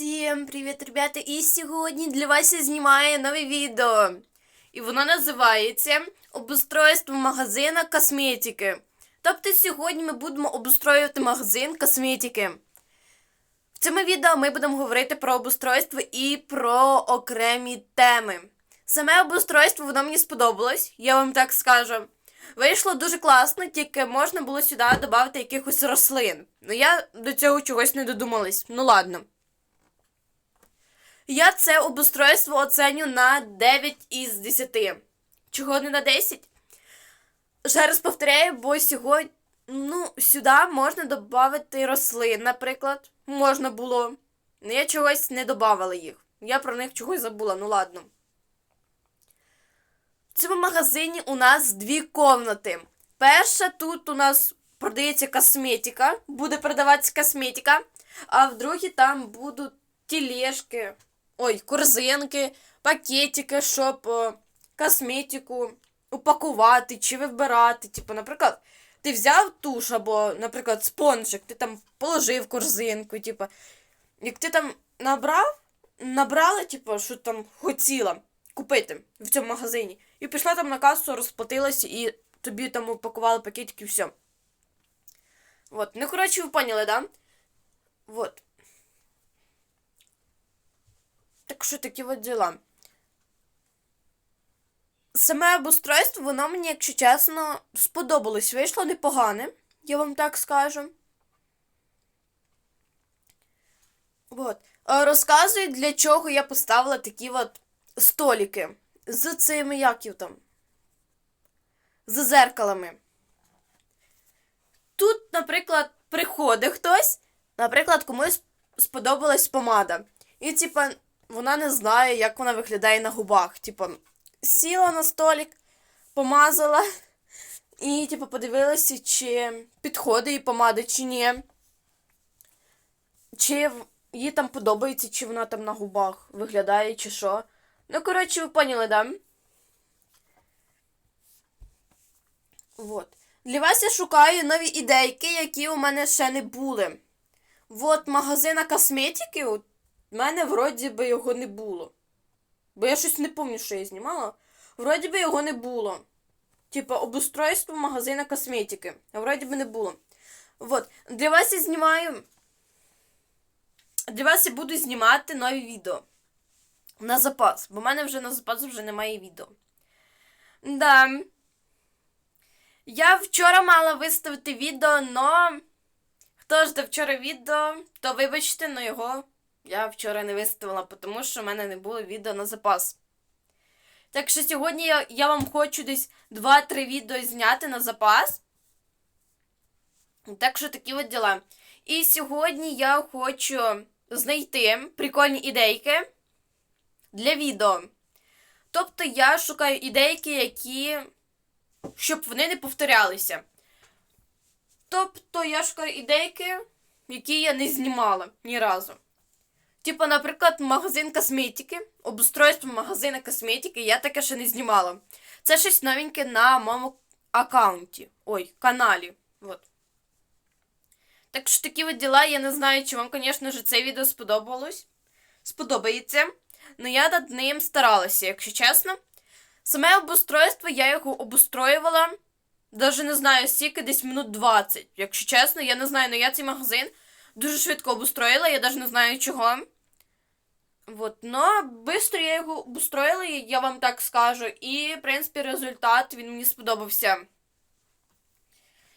Всім привіт, ребята! І сьогодні для вас я знімаю нове відео. І воно називається Обустройство магазина косметики. Тобто сьогодні ми будемо обустроювати магазин косметики. В цьому відео ми будемо говорити про обустройство і про окремі теми. Саме обустройство воно мені сподобалось, я вам так скажу. Вийшло дуже класно, тільки можна було сюди додати якихось рослин. Ну я до цього чогось не додумалась. Ну ладно. Я це обустройство оценю на 9 із 10. Чого не на 10? Ще раз повторяю, бо сьогодні ну, сюди можна додати рослин, наприклад. Можна було. Ну, я чогось не додавала їх. Я про них чогось забула, ну ладно. В цьому магазині у нас дві комнати. Перша тут у нас продається косметика, буде продаватися косметика, а в другій там будуть тележки, ой, корзинки, пакетики, щоб о, косметику упакувати чи вибирати. Типу, наприклад, ти взяв туш або, наприклад, спонжик, ти там положив корзинку, типу, як ти там набрав, набрала, типу, що там хотіла купити в цьому магазині. І пішла там на касу, розплатилася, і тобі там упакували пакетики і все. Вот. Ну, коротше, ви поняли, да? Вот. Так що такі от діла. Саме обустройство, воно мені, якщо чесно, сподобалось. Вийшло непогане, я вам так скажу. Вот. Е, Розказую, для чого я поставила такі от столики з цими яків там. З зеркалами. Тут, наприклад, приходить хтось, наприклад, комусь сподобалась помада. І, типа, вона не знає, як вона виглядає на губах. Типа, сіла на столик, помазала і, типу, подивилася, чи підходить їй помада, чи ні. Чи їй там подобається, чи вона там на губах виглядає, чи що. Ну, коротше, ви поняли, да? Вот. Для вас я шукаю нові ідейки, які у мене ще не були. Вот магазина косметики, от, в мене вроді би його не було. Бо я щось не пам'ятаю, що я знімала. Вроді би його не було. Типа обустройство магазина косметики. Вроді би не було. Вот. Для вас я знімаю. Для вас я буду знімати нові відео. На запас. Бо в мене вже на запас вже немає відео. Да. Я вчора мала виставити відео, но хто жде вчора відео, то вибачте, но його я вчора не виставила, тому що в мене не було відео на запас. Так що сьогодні я, я вам хочу десь 2-3 відео зняти на запас. Так що такі от діла. І сьогодні я хочу знайти прикольні ідейки для відео. Тобто я шукаю ідейки, які. щоб вони не повторялися. Тобто я шукаю ідейки, які я не знімала ні разу. Типу, наприклад, магазин косметики, обустройство магазину косметики, я таке ще не знімала. Це щось новеньке на моєму аккаунті. Ой, каналі. Вот. Так що такі от діла, я не знаю, чи вам, звісно ж, це відео сподобалось. Сподобається. Ну я над ним старалася, якщо чесно. Саме обустройство я його обустроювала. Даже не знаю, стільки десь минут 20. Якщо чесно, я не знаю, але я цей магазин дуже швидко обустроїла, я навіть не знаю чого. Вот, но быстро я його обустроїла, я вам так скажу. І, в принципі, результат він мені сподобався.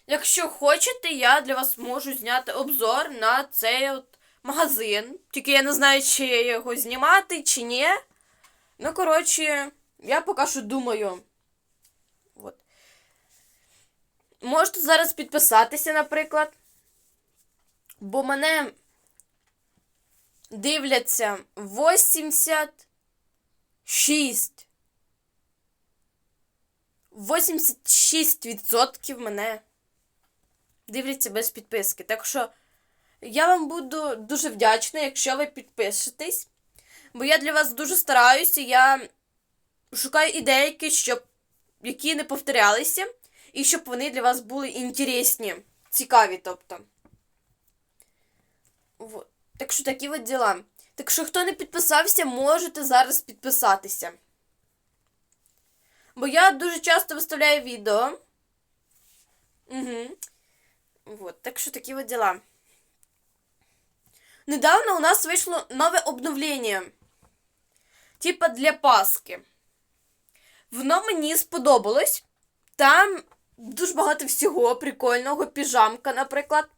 Якщо хочете, я для вас можу зняти обзор на цей от магазин. Тільки я не знаю, чи його знімати, чи ні. Ну, коротше, я поки що думаю. От. Можете зараз підписатися, наприклад. Бо мене дивляться 86. 86% мене дивляться без підписки. Так що я вам буду дуже вдячна, якщо ви підпишетесь. Бо я для вас дуже стараюся. Я шукаю ідейки, щоб які не повторялися, і щоб вони для вас були інтересні, цікаві, тобто. Вот. Так що такі от діла. Так що, хто не підписався, можете зараз підписатися. Бо я дуже часто виставляю відео. Угу. Вот, так що такі от діла. Недавно у нас вийшло нове обновлення. Типа для Паски. Воно мені сподобалось. Там дуже багато всього прикольного. Піжамка, наприклад.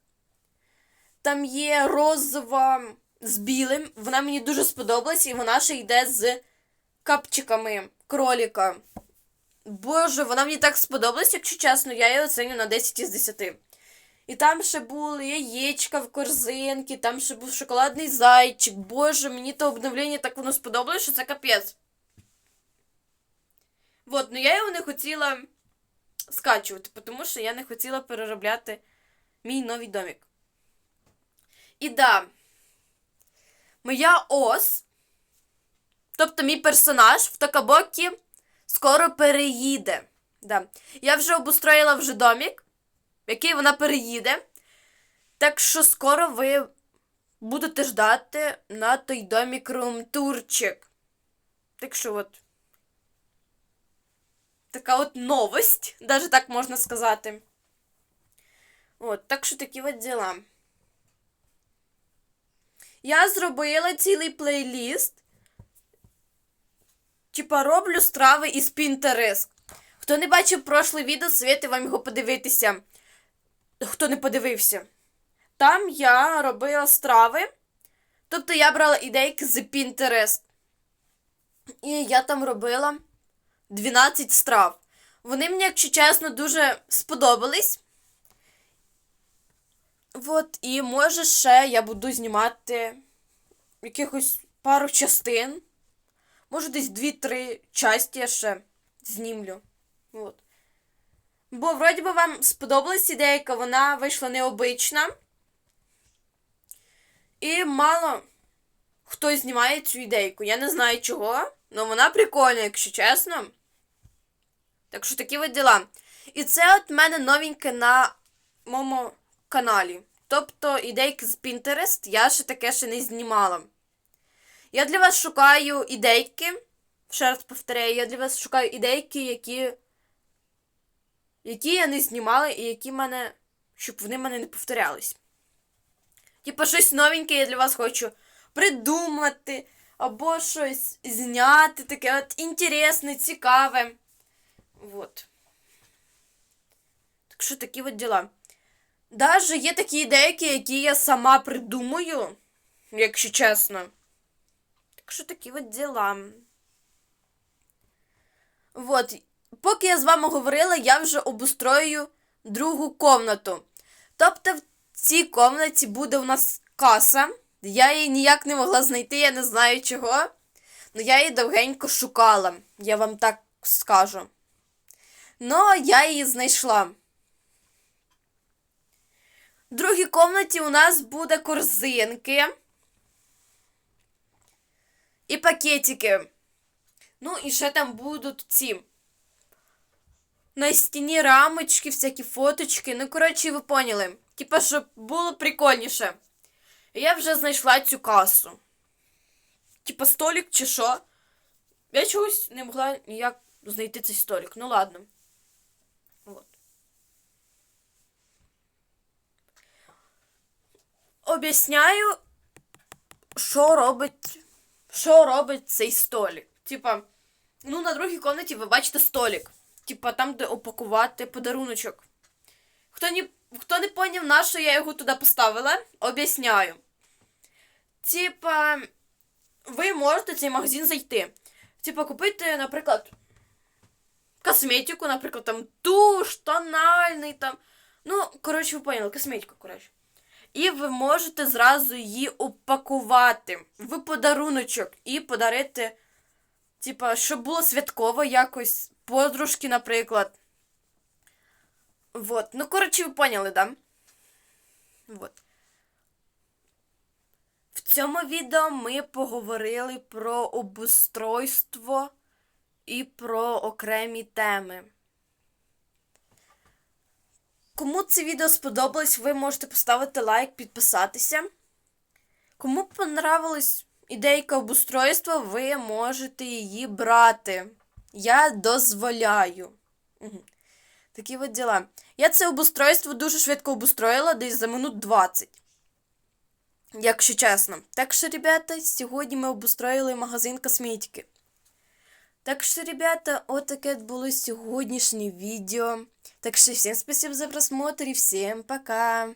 Там є розова з білим. Вона мені дуже сподобалась, і вона ще йде з капчиками кроліка. Боже, вона мені так сподобалась, якщо чесно, я її оціню на 10 із 10. І там ще були яєчка в корзинці, там ще був шоколадний зайчик. Боже, мені то обновлення так воно сподобалось, що це капець. Вот, ну я його не хотіла скачувати, тому що я не хотіла переробляти мій новий домик. І да, моя ос, тобто мій персонаж в Токабокі скоро переїде. Да. Я вже обустроїла вже домик, в який вона переїде. Так що скоро ви будете ждати на той домик румтурчик. Так що от. Така от новость, даже так можна сказати. От, так що такі от діла. Я зробила цілий плейліст. Типа роблю страви із Pinterest. Хто не бачив прошле відео, світи вам його подивитися. Хто не подивився. Там я робила страви. Тобто я брала ідейки з Pinterest. І я там робила 12 страв. Вони мені, якщо чесно, дуже сподобались. От, і може ще я буду знімати якихось пару частин. Може, десь 2-3 часті я ще знімлю. От. Бо, вроді би, вам сподобалась ідейка, вона вийшла необична. І мало хто знімає цю ідейку. Я не знаю чого, але вона прикольна, якщо чесно. Так що такі от діла. І це от в мене новеньке на моєму каналі. Тобто ідейки з Pinterest я ще таке ще не знімала. Я для вас шукаю ідейки. Ще раз повторяю, я для вас шукаю ідейки, які які я не знімала і які мене. щоб вони мене не повторялись. Типа щось новеньке я для вас хочу придумати, або щось зняти, таке от інтересне, цікаве. Вот. Так що такі от діла. Даже є такі ідейки, які я сама придумую, якщо чесно. Так що такі от діла. Вот. Поки я з вами говорила, я вже обустроюю другу комнату. Тобто в цій комнаті буде у нас каса. Я її ніяк не могла знайти, я не знаю чого. Але я її довгенько шукала, я вам так скажу. Ну, я її знайшла. В другій комнаті у нас буде корзинки і пакетики. Ну, і ще там будуть ці. На стіні рамочки, всякі фоточки. Ну, коротше, ви поняли. Типа, щоб було прикольніше. Я вже знайшла цю касу. Типа столик чи що. Я чогось не могла ніяк знайти цей столик. Ну ладно. Об'ясняю, що робить. Що робить цей столик. Типа, ну, на другій комнаті ви бачите столик. Типа, там, де опакувати подаруночок. Хто не хто не поняв, на що я його туди поставила, об'ясняю. Типа, ви можете цей магазин зайти. Типа, купити, наприклад, косметику, наприклад, там туш, тональний там. Ну, коротше, ви поняли, косметику, коротше. І ви можете зразу її упакувати в подаруночок і подарити, типа, щоб було святково якось, подружки, наприклад. Вот. Ну, коротше, ви поняли, да? Вот. В цьому відео ми поговорили про обустройство і про окремі теми. Кому це відео сподобалось, ви можете поставити лайк, підписатися. Кому понравилось ідейка обустройства, ви можете її брати. Я дозволяю. Такі от діла. Я це обустройство дуже швидко обустроїла, десь за минут 20. Якщо чесно. Так що, ребята, сьогодні ми обустроїли магазин косметики. Так що, ребята, отаке було сьогоднішнє відео. Так що всім спасибо за просмотр і всім пока.